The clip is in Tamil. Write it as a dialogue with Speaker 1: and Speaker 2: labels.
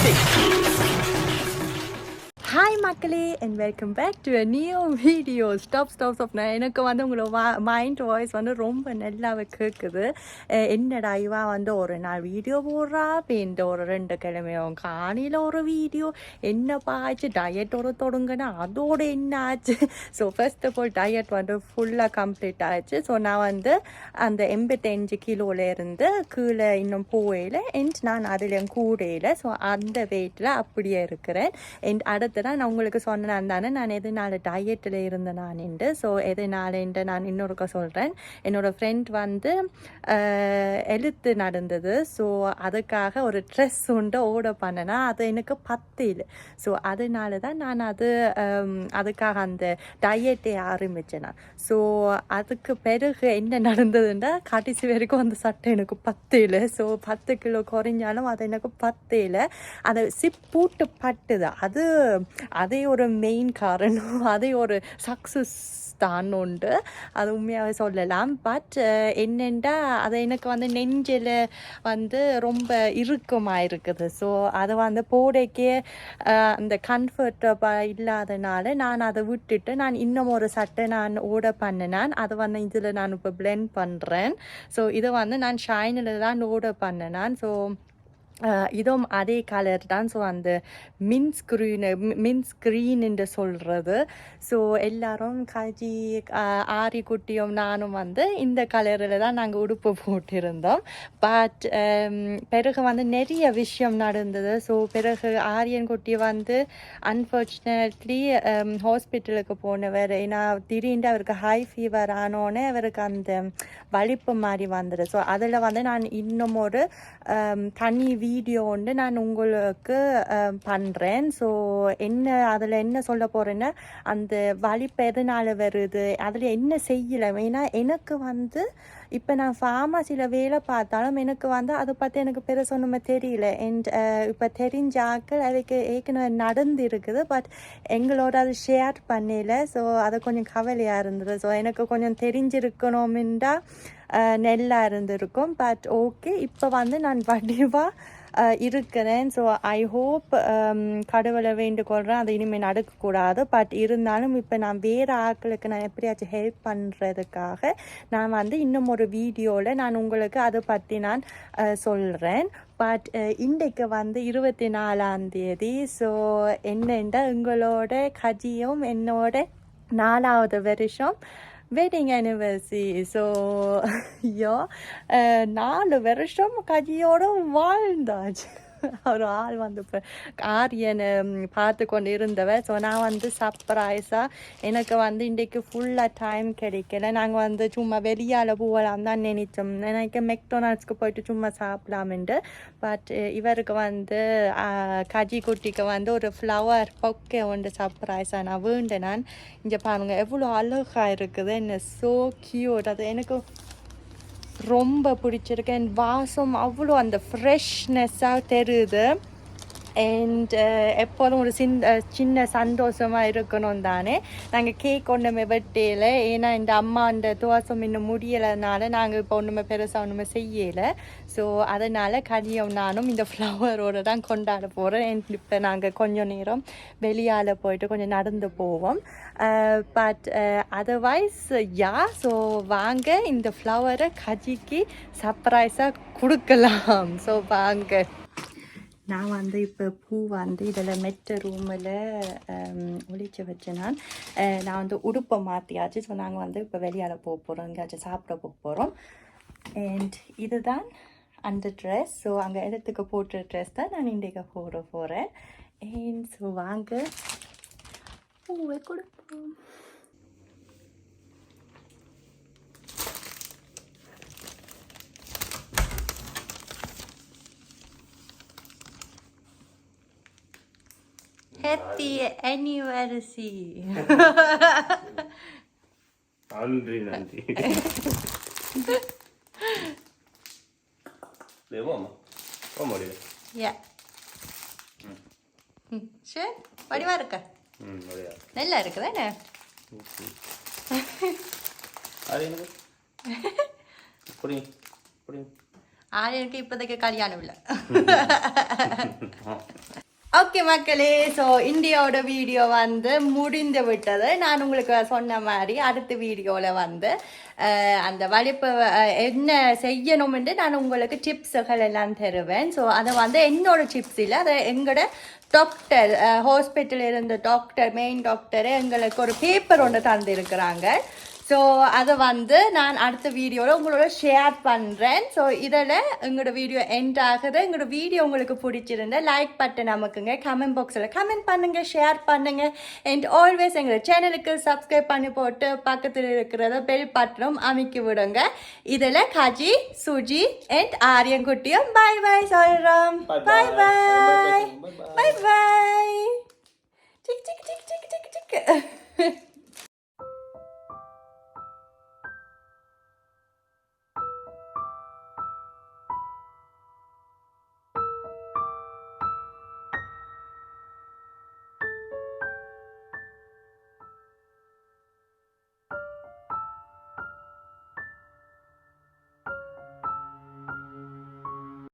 Speaker 1: everything!
Speaker 2: ஹாய் மக்களே and welcome back to a new video stop stop stop நான் எனக்கு வந்து உங்களோட வா மைண்ட் வாய்ஸ் வந்து ரொம்ப நல்லாவே கேட்குது என்னடா இவா வந்து ஒரு நாள் வீடியோ போடுறா? இந்த ஒரு ரெண்டு கிழமையும் காணியில் ஒரு வீடியோ என்னப்பா ஆச்சு டயட் ஒரு தொடங்குனா அதோட என்ன ஆச்சு? So first of all diet வந்து ஃபுல்லாக கம்ப்ளீட் ஆச்சு. ஸோ நான் வந்து அந்த எண்பத்தஞ்சு கிலோலேருந்து கீழே இன்னும் போயில அண்ட் நான் அதில் கூடையில் ஸோ அந்த வெயிட்டில் அப்படியே இருக்கிறேன். அண்ட் அடுத்ததான் நான் உங்களுக்கு சொன்னேன். தானே நான் எதனால டயட்டில் இருந்தேன் நான் என்று ஸோ எதனாலன்ட்டு நான் இன்னொருக்க சொல்கிறேன் என்னோடய ஃப்ரெண்ட் வந்து எழுத்து நடந்தது. ஸோ அதுக்காக ஒரு ட்ரெஸ் உண்டு ஓட பண்ணனா அது எனக்கு பத்தில். ஸோ அதனால தான் நான் அது அதுக்காக அந்த டயட்டை ஆரம்பித்தேன் நான் ஸோ அதுக்கு பிறகு என்ன நடந்ததுன்னா கடைசி வரைக்கும் அந்த சட்டை எனக்கு பத்தையில் ஸோ பத்து கிலோ குறைஞ்சாலும் அது எனக்கு பத்தையில் அதை சிப் பூட்டு பட்டுது. அது அதே ஒரு மெயின் காரணம் அதே ஒரு சக்ஸஸ் தான் உண்டு. அது உண்மையாகவே சொல்லலாம். பட் என்னென்னா அது எனக்கு வந்து நெஞ்சில் வந்து ரொம்ப இறுக்கமாக இருக்குது. ஸோ அதை வந்து போடைக்கே அந்த கம்ஃபர்டபுள் இல்லாதனால நான் அதை விட்டுட்டு நான் இன்னும் ஒரு சட்டை நான் ஓட பண்ணினேன். அதை வந்து இதில் நான் இப்போ பிளெண்ட் பண்ணுறேன் ஸோ இதை வந்து நான் ஷைனில் தான் ஓட பண்ணினேன். ஸோ இதுவும் அதே கலர் தான். ஸோ அந்த மின் ஸ்க்ரீனு மின் ஸ்க்ரீன் என்று சொல்கிறது ஸோ எல்லாரும் காஜி ஆரி குட்டியும் நானும் வந்து இந்த கலரில் தான் நாங்கள் உடுப்பு போட்டிருந்தோம். பட் um, பிறகு வந்து நிறைய விஷயம் நடந்தது. ஸோ பிறகு ஆரியன் குட்டி வந்து அன்ஃபார்ச்சுனேட்லி ஹாஸ்பிட்டலுக்கு um, போனவர். ஏன்னா திடீர்னு அவருக்கு ஹை ஃபீவர் ஆனோடனே அவருக்கு அந்த வலிப்பு மாதிரி வந்துடு ஸோ அதில் வந்து நான் இன்னும் ஒரு um, தனி வீடியோ வந்து நான் உங்களுக்கு பண்ணுறேன் ஸோ என்ன அதில் என்ன சொல்ல போகிறேன்னா அந்த வலிப்பு எதனால் வருது. அதில் என்ன செய்யலை? ஏன்னா எனக்கு வந்து இப்போ நான் ஃபார்மசியில் வேலை பார்த்தாலும் எனக்கு வந்து அதை பற்றி எனக்கு பெருசு ஒன்றுமே தெரியல. அண்ட் இப்போ தெரிஞ்ச அதுக்கு ஏற்கனவே நடந்துருக்குது. பட் எங்களோட அது ஷேர் பண்ணல. ஸோ அது கொஞ்சம் கவலையாக இருந்தது. ஸோ எனக்கு கொஞ்சம் தெரிஞ்சிருக்கணும்ன்றா நெல்லாக இருந்திருக்கும். பட் ஓகே இப்போ வந்து நான் வடிவாக இருக்கிறேன். ஸோ ஐ ஹோப் கடவுளை வேண்டுகொள்கிறேன் அது இனிமேல் நடக்கக்கூடாது. பட் இருந்தாலும் இப்போ நான் வேறு ஆட்களுக்கு நான் எப்படியாச்சும் ஹெல்ப் பண்ணுறதுக்காக நான் வந்து இன்னும் ஒரு வீடியோவில் நான் உங்களுக்கு அதை பற்றி நான் சொல்கிறேன் பட் இன்றைக்கு வந்து இருபத்தி நாலாம் தேதி. ஸோ என்னென்னா உங்களோட கஜியும் என்னோட நாலாவது வருஷம் வெட்டிங் அனிவர்சரி ஸோ ஐயோ நாலு வருஷம் கஜியோட வாழ்ந்தாச்சு ஒரு ஆள் வந்து இப்போ ஆரியனை பார்த்து கொண்டு இருந்தவ ஸோ நான் வந்து சர்ப்ரைஸாக எனக்கு வந்து இன்றைக்கு ஃபுல்லாக டைம் கிடைக்கல. நாங்கள் வந்து சும்மா வெளியால் போகலாம் தான் நினைச்சோம். எனக்கு மெக்டொனால்ட்ஸ்க்கு போயிட்டு சும்மா சாப்பிடலாமெண்டு பட் இவருக்கு வந்து கஜி குட்டிக்கு வந்து ஒரு ஃப்ளவர் பொக்கே ஒன்று சர்ப்ரைஸாக நான் வேண்டேன் நான் இங்கே பாருங்கள் எவ்வளோ அழகாக இருக்குது. என்ன ஸோ கியூட் அது எனக்கு ரொம்ப பிடிச்சிருக்கு. அண்ட் வாசம் அவ்வளோ அந்த ஃப்ரெஷ்னஸ்ஸாக தெரியுது. அண்ட் uh, எப்போதும் ஒரு சின் சின்ன சந்தோஷமாக இருக்கணும் தானே? நாங்கள் கேக் ஒன்றுமே வெட்டியில் ஏன்னா இந்த அம்மா அந்த துவாசம் இன்னும் முடியலைனால நாங்கள் இப்போ ஒன்றுமே பெருசாக ஒன்றுமே செய்யலை. ஸோ அதனால் கனியும் நானும் இந்த ஃப்ளவரோடு தான் கொண்டாட போகிறேன் அண்ட் இப்போ நாங்கள் கொஞ்சம் நேரம் வெளியால் போயிட்டு கொஞ்சம் நடந்து போவோம். பட் அதர்வைஸ் யா ஸோ வாங்க இந்த ஃப்ளவரை கஜிக்கு சர்ப்ரைஸாக கொடுக்கலாம். ஸோ வாங்க. நான் வந்து இப்போ பூ வந்து இதில் மெட்ட ரூமில் ஒழிச்சு வச்சேன் நான் நான் வந்து உடுப்பை மாற்றியாச்சு ஸோ நாங்கள் வந்து இப்போ வெளியால் போக போகிறோம் எங்கேயாச்சும் சாப்பிட போக போகிறோம் அண்ட் இதுதான் அந்த ட்ரெஸ் ஸோ அங்கே இடத்துக்கு போட்ட ட்ரெஸ் தான் நான் இன்றைக்கு போட போகிறேன் அண்ட் ஸோ வாங்க. பூவை கொடுப்போம். Happy anniversary.
Speaker 3: நன்றி நன்றி. போமா போக முடியும்
Speaker 2: yeah. ம் சரி வடிவா இருக்க.
Speaker 3: ம் முடியா
Speaker 2: நல்லா இருக்குதானே
Speaker 3: அது என்னது? புடி புடி
Speaker 2: ஆரியனுக்கு இப்போதைக்கு கல்யாணம் இல்லை. ஓகே மக்களே ஸோ இந்தியாவோட வீடியோ வந்து முடிந்து விட்டது. நான் உங்களுக்கு சொன்ன மாதிரி அடுத்த வீடியோவில் வந்து அந்த வலிப்பு என்ன செய்யணும்னு நான் உங்களுக்கு டிப்ஸுகள் எல்லாம் தருவேன். ஸோ அதை வந்து என்னோட டிப்ஸ் இல்லை அதை எங்களோட டாக்டர் ஹாஸ்பிட்டலில் இருந்த டாக்டர் மெயின் டாக்டர் எங்களுக்கு ஒரு பேப்பர் ஒன்று தந்திருக்கிறாங்க. ஸோ அதை வந்து நான் அடுத்த வீடியோவில் உங்களோட ஷேர் பண்ணுறேன் ஸோ இதில் எங்களோட வீடியோ எண்ட் ஆகுது. எங்களோட வீடியோ உங்களுக்கு பிடிச்சிருந்தா லைக் பட்டன் நமக்குங்க கமெண்ட் பாக்ஸில் கமெண்ட் பண்ணுங்க ஷேர் பண்ணுங்க. அண்ட் ஆல்வேஸ் எங்களோட சேனலுக்கு சப்ஸ்கிரைப் பண்ணி போட்டு பக்கத்தில் இருக்கிறத பெல் பட்டனும் அமைக்கி விடுங்க. இதில் கஜி சுஜி அண்ட் ஆரியன்குட்டியும் பாய் பாய் சொல்கிறோம் bye. Bye. Bye bye tick tick tick tick tick tick